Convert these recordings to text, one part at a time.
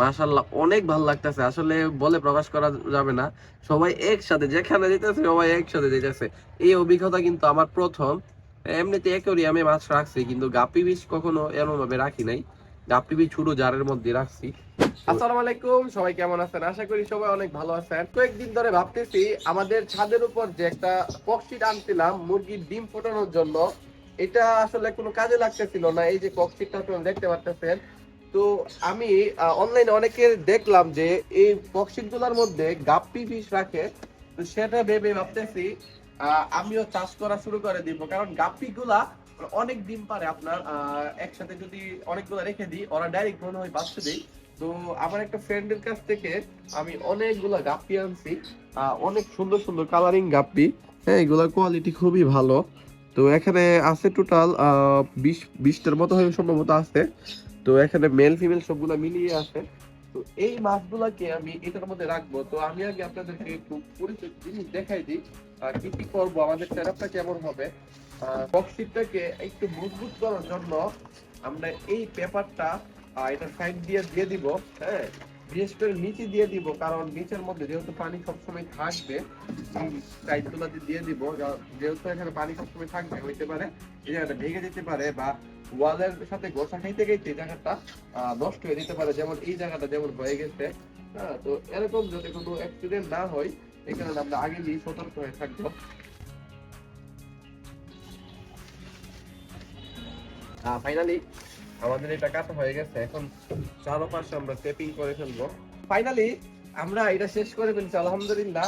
মাশাল্লাহ অনেক ভালো লাগতেছে। আসলে বলে প্রকাশ করা যাবে না। সবাই একসাথে, যেখানে যেতেছে, সবাই একসাথে যেতেছে। এই অভিজ্ঞতা কিন্তু আমার প্রথম। এমনিতে অ্যাকোরিয়ামে মাছ রাখছি, কিন্তু গাপ্পি বিষ কখনো এমন ভাবে রাখি নাই। গাপ্পি বিষ ছোট জারের মধ্যে রাখছি। আসসালামু আলাইকুম, সবাই কেমন আছেন? আশা করি সবাই অনেক ভালো আছেন। কয়েকদিন ধরে ভাবতেছি, আমাদের ছাদের উপর যে একটা ককশিট আনছিলাম, মুরগির ডিম ফোটানোর জন্য, এটা আসলে কোনো কাজে লাগতেছিল না। এই যে ককশিটটা আপনারা দেখতে পাচ্ছেন তো আমি অনলাইনে অনেকে দেখলাম যে এই ককশিটগুলার মধ্যে গাপ্পি ফিশ রাখে। তো সেটা ভেবে ভাবতেছি আমিও চাষ করা শুরু করে দিব। কারণ গাপ্পি গুলা অনেক ডিম পারে আপনার একসাথে যদি অনেকগুলো রেখে দিই, ওরা ডাইরেক্ট মনে হয় বাচ্চা দেই তো আমার একটা ফ্রেন্ডের কাছ থেকে আমি অনেকগুলা গাপ্পি আনছি অনেক সুন্দর সুন্দর কালারিং গাপ্পি। হ্যাঁ এগুলোর কোয়ালিটি খুবই ভালো। তো এখানে আছে টোটাল বিশ, বিশটার মতো হয়ে সম্ভবত আছে। তো এখানে মেল ফিমেল সবগুলো মিলিয়ে আছে। তো এই মাছগুলাকে আমি এটার মধ্যে রাখব। তো আমি আগে আপনাদেরকে একটু পরিচয় জিনিস দেখাই দিই। কি কি করব? আমাদের সেটআপটা কেমন হবে? বক্সিটটাকে একটু মজবুত করার জন্য আমরা এই পেপারটা এটা সাইড দিয়ে দিয়ে দিব হ্যাঁ? বিশেষ করে নিচে দিয়ে দিব, কারণ নিচের মধ্যে যেহেতু পানি সবসময় থাকবে সাইড গুলাতে দিয়ে দিব। যেহেতু এখানে পানি সবসময় থাকবে, হইতে পারে ভেঙে যেতে পারে বা ওয়ালের সাথে গোসা খাইতে খাইতে জায়গাটা নষ্ট হয়ে যেতে পারে, যেমন এই জায়গাটা যেমন হয়ে গেছে তো এরকম যাতে কোনো অ্যাক্সিডেন্ট না হয়, এই কারণে আমরা আগে নিয়ে সতর্ক হয়ে থাকব। ফাইনালি আমাদের এটা কাটা হয়ে গেছে, এখন চারপাশে আমরা টেপিং করে ফেলব। ফাইনালি আমরা এটা শেষ করে ফেলছি, আলহামদুলিল্লাহ।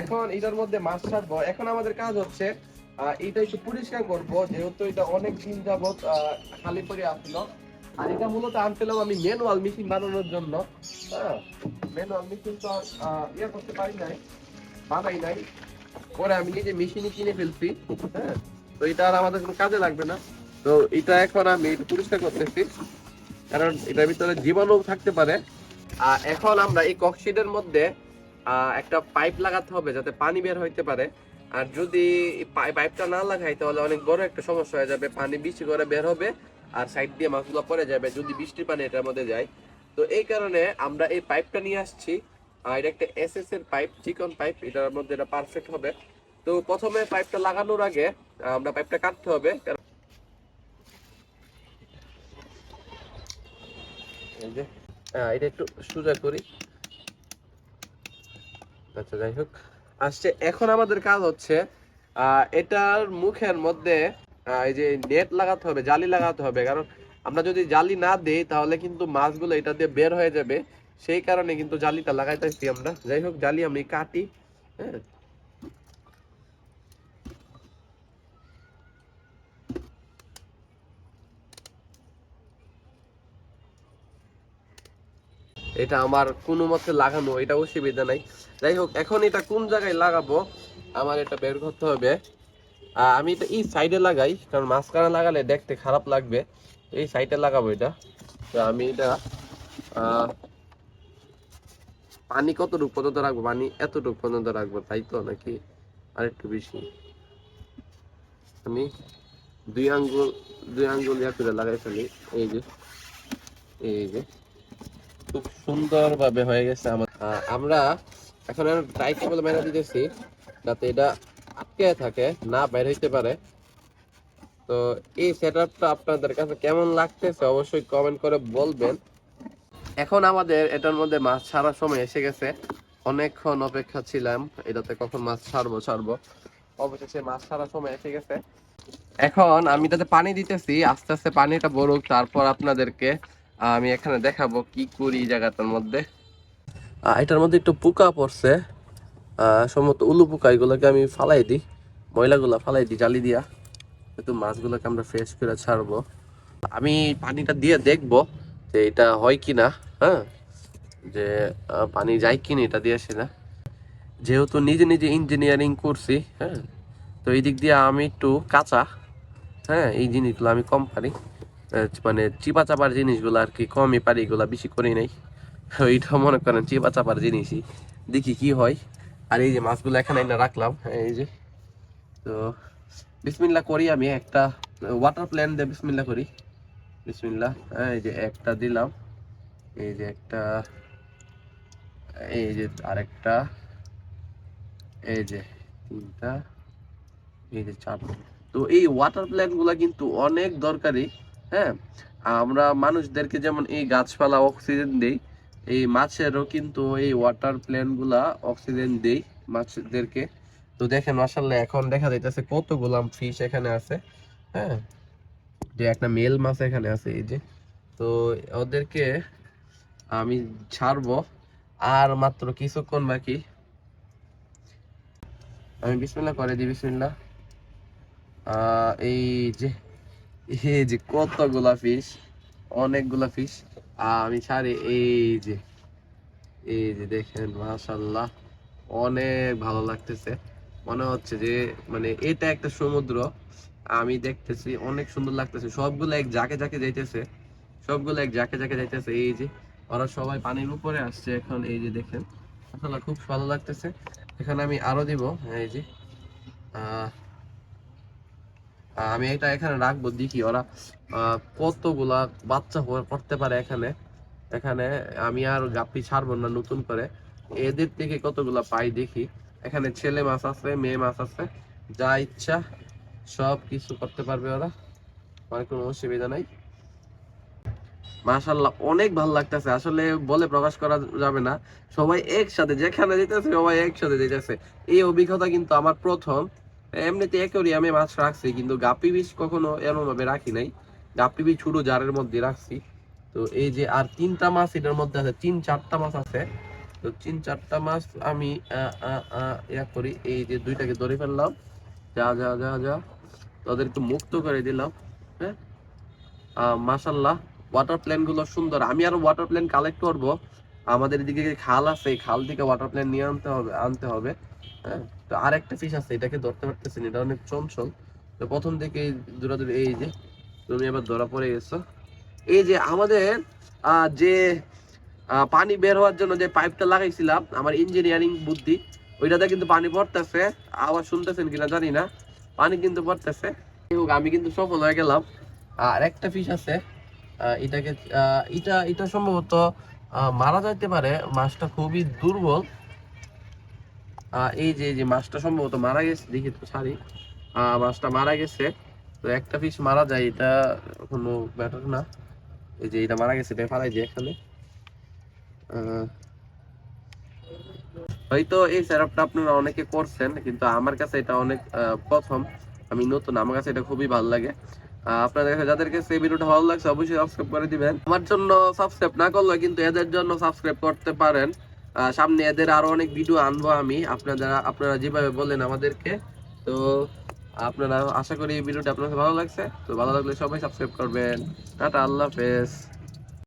এখন এটার মধ্যে মাছ ছাড়বো। এখন আমাদের কাজ হচ্ছে এটা একটু পরিষ্কার যেহেতু এটা অনেক দিন আহ, খালি আর এটা মূলত আনছিলাম আমি ম্যানুয়াল মেশিন বানানোর জন্য। হ্যাঁ ম্যানুয়াল মেশিন তো ইয়ে করতে পারি নাই বানাই নাই। পরে আমি নিজে মেশিনই কিনে ফেলছি হ্যাঁ। তো এটা আর আমাদের কোনো কাজে লাগবে না। তো এটা এখন আমি একটু পরিষ্কার করতেছি কারণ এটার ভিতরে জীবাণু থাকতে পারে। আর এখন আমরা এই ককশিটের মধ্যে একটা পাইপ লাগাতে হবে যাতে পানি বের হইতে পারে। আর যদি পাইপটা না লাগাই, তাহলে অনেক বড় একটা সমস্যা হয়ে যাবে, পানি বেশি করে বের হবে আর সাইড দিয়ে মাছগুলো পড়ে যাবে যদি বৃষ্টির পানি এটার মধ্যে যায়। তো এই কারণে আমরা এই পাইপটা নিয়ে আসছি। আর এটা একটা এসএস এর পাইপ চিকন পাইপ এটার মধ্যে এটা পারফেক্ট হবে। তো প্রথমে পাইপটা লাগানোর আগে আমরা পাইপটা কাটতে হবে এটা একটু সোজা করি। আচ্ছা যাই হোক। আসছে। এখন আমাদের কাজ হচ্ছে এটার মুখের মধ্যে এই যে নেট লাগাতে হবে, জালি লাগাতে হবে। কারণ আমরা যদি জালি না দিই, তাহলে কিন্তু মাছগুলো এটা দিয়ে বের হয়ে যাবে। সেই কারণে কিন্তু জালিটা লাগাইতেছি আমরা। যাই হোক, জালি আমি কাটি হ্যাঁ এটা আমার কোনো মতে লাগানো, এটা অসুবিধা নাই। যাই হোক, এখন এটা কোন জায়গায় লাগাবো, আমার এটা বের করতে হবে। আমি এটা এই সাইডে লাগাই, কারণ মাঝখানে লাগালে দেখতে খারাপ লাগবে। এই সাইডে লাগাবো এটা। তো আমি এটা পানি কতটুকু পর্যন্ত রাখব? পানি এতটুকু পর্যন্ত রাখব, তাই তো নাকি? আর একটু বেশি। আমি দুই আঙ্গুল দুই আঙ্গুল ইয়া করে লাগাই ফেলি। এই যে এই যে। খুব সুন্দর ভাবে হয়ে গেছে আমার এখন মেরে দিতেছি, যাতে এটা আটকে থাকে, না হইতে পারে। তো এই সেটআপটা আপনাদের কাছে কেমন লাগতেছে অবশ্যই কমেন্ট করে বলবেন। এখন আমাদের এটার মধ্যে মাছ ছাড়ার সময় এসে গেছে। অনেকক্ষণ অপেক্ষা ছিলাম, এটাতে কখন মাছ ছাড়বো ছাড়বো। অবশেষে মাছ ছাড়ার সময় এসে গেছে। এখন আমি এটাতে পানি দিতেছি, আস্তে আস্তে পানিটা বড়ুক তারপর আপনাদেরকে আমি এখানে দেখাবো কি করি জায়গাটার মধ্যে। এটার মধ্যে একটু পোকা পড়ছে। সম্ভবত উলু পোকা, এগুলোকে আমি ফালাই দিই। ময়লাগুলা ফালাই দিই, জালি দিয়া। একটু মাছগুলোকে আমরা ফ্রেশ করে ছাড়বো। আমি পানিটা দিয়ে দেখব যে এটা হয় কি না হ্যাঁ? যে পানি যায় কিনা, এটা দিয়ে আসে না। যেহেতু নিজে নিজে ইঞ্জিনিয়ারিং করছি হ্যাঁ? তো এই দিক দিয়ে আমি একটু কাঁচা হ্যাঁ? এই জিনিসগুলো আমি কম পারি মানে চিপা চাপার জিনিসগুলো আর কি কমই পারি, এগুলা বেশি করি নাই। এইটা মনে করেন চিপা চাপার জিনিসই। দেখি কি হয়। আর এই যে মাছগুলো এখানে এনে রাখলাম, এই যে। তো বিসমিল্লা করি আমি একটা ওয়াটার প্ল্যান দিয়ে বিসমিল্লা করি। বিসমিল্লা এই যে একটা দিলাম। এই যে একটা, এই যে আরেকটা। এই যে তিনটা। এই যে চারটা। তো এই ওয়াটার প্ল্যান্টগুলা কিন্তু অনেক দরকারি। হ্যাঁ? আমরা মানুষদেরকে যেমন এই গাছপালা অক্সিজেন দেই এই মাছেরও কিন্তু এই ওয়াটার প্ল্যান্টগুলা অক্সিজেন দেই মাছদেরকে। তো দেখেন মাসাল্লাহ এখন দেখা যাইতেছে কতগুলা ফিশ এখানে আছে হ্যাঁ? যে একটা মেল মাছ এখানে আছে এই যে। তো ওদেরকে আমি ছাড়বো আর মাত্র কিছুক্ষণ বাকি। আমি বিসমিল্লাহ করে দিই বিসমিল্লাহ। আহ, এই যে এই যে কতগুলা ফিশ অনেকগুলা ফিশ আমি ছাড়ি এই যে এই যে দেখেন মাশাল্লাহ অনেক ভালো লাগতেছে। মনে হচ্ছে যে মানে এটা একটা সমুদ্র আমি দেখতেছি অনেক সুন্দর লাগতেছে। সবগুলো এক জাকে জাকে যাইতেছে সবগুলো এক জাকে জাকে যাইতেছে। এই যে ওরা সবাই পানির উপরে আসছে এখন এই যে দেখেন। আসলে খুব ভালো লাগতেছে। এখানে আমি আরও দিব এই যে আহ, আমি এটা এখানে রাখব দেখি ওরা কতগুলা বাচ্চা করতে পারে এখানে। এখানে আমি আর গাপ্পি ছাড়বো না নতুন করে। এদের থেকে কতগুলা পাই দেখি। এখানে ছেলে মাছ আছে, মেয়ে মাছ আছে, যা ইচ্ছা সব কিছু করতে পারবে ওরা। আমার কোনো অসুবিধা নাই। মাশাল্লাহ অনেক ভালো লাগতেছে। আসলে বলে প্রকাশ করা যাবে না। সবাই একসাথে, যেখানে যেতেছে সবাই একসাথে যেতেছে। এই অভিজ্ঞতা কিন্তু আমার প্রথম। এমনিতে অ্যাকোরিয়ামে মাছ রাখছি, কিন্তু গাপ্পি বিষ কখনো এরকম ভাবে রাখি নাই। গাপ্পি বিষ ছোট জারের মধ্যে রাখছি। তো এই যে আর তিনটা মাছ, এটার মধ্যে আছে তিন চারটা মাছ আছে। তো তিন চারটা মাছ আমি ইয়া করি, এই যে দুইটাকে ধরে ফেললাম। যা যা যা যা। তাদেরকে মুক্ত করে দিলাম হ্যাঁ? মাসাল্লাহ ওয়াটার প্ল্যানগুলো সুন্দর। আমি আরও ওয়াটার প্ল্যান কালেক্ট করব। আমাদের এদিকে খাল আছে, খাল থেকে ওয়াটার প্ল্যান নিয়ে আনতে হবে আনতে হবে। হ্যাঁ? তো আছে, এটাকে ধরতে এটা অনেক চঞ্চল। তো প্রথম থেকে এই যে, তুমি ধরা পড়ে গেছো। এই যে আমাদের যে পানি বের হওয়ার জন্য যে পাইপটা লাগাইছিলাম, আমার ইঞ্জিনিয়ারিং বুদ্ধি, ওইটাতে কিন্তু পানি পড়তেছে। আওয়াজ শুনতেছেন কিনা জানি না, পানি কিন্তু পড়তেছে। আমি কিন্তু সফল হয়ে গেলাম। আর একটা ফিশ আছে এটাকে এটা এটা সম্ভবত মারা যাইতে পারে, মাছটা খুবই দুর্বল। এই যে যে মাছটা সম্ভবত মারা গেছে, দেখি তো ছাড়ি। মাছটা মারা গেছে। তো একটা ফিশ মারা যায়, এটা কোনো ব্যাটার না। এই যে, এটা মারা গেছে, এটা ফালাই যে এখানে হয়তো এই সেটআপটা আপনারা অনেকে করছেন, কিন্তু আমার কাছে এটা অনেক প্রথম। আমি নতুন, আমার কাছে এটা খুবই ভালো লাগে। আপনাদের কাছে যাদের কাছে এই ভিডিওটা ভালো লাগছে, অবশ্যই সাবস্ক্রাইব করে দিবেন। আমার জন্য সাবস্ক্রাইব না করলে কিন্তু এদের জন্য সাবস্ক্রাইব করতে পারেন। সামনে এদের আরও অনেক ভিডিও আনব আমি। আপনারা আপনারা যেভাবে বললেন আমাদেরকে, তো আপনারা, আশা করি এই ভিডিওটা আপনাদের ভালো লাগছে। তো ভালো লাগলে সবাই সাবস্ক্রাইব করবেন। টাটা, আল্লাহ হাফেজ।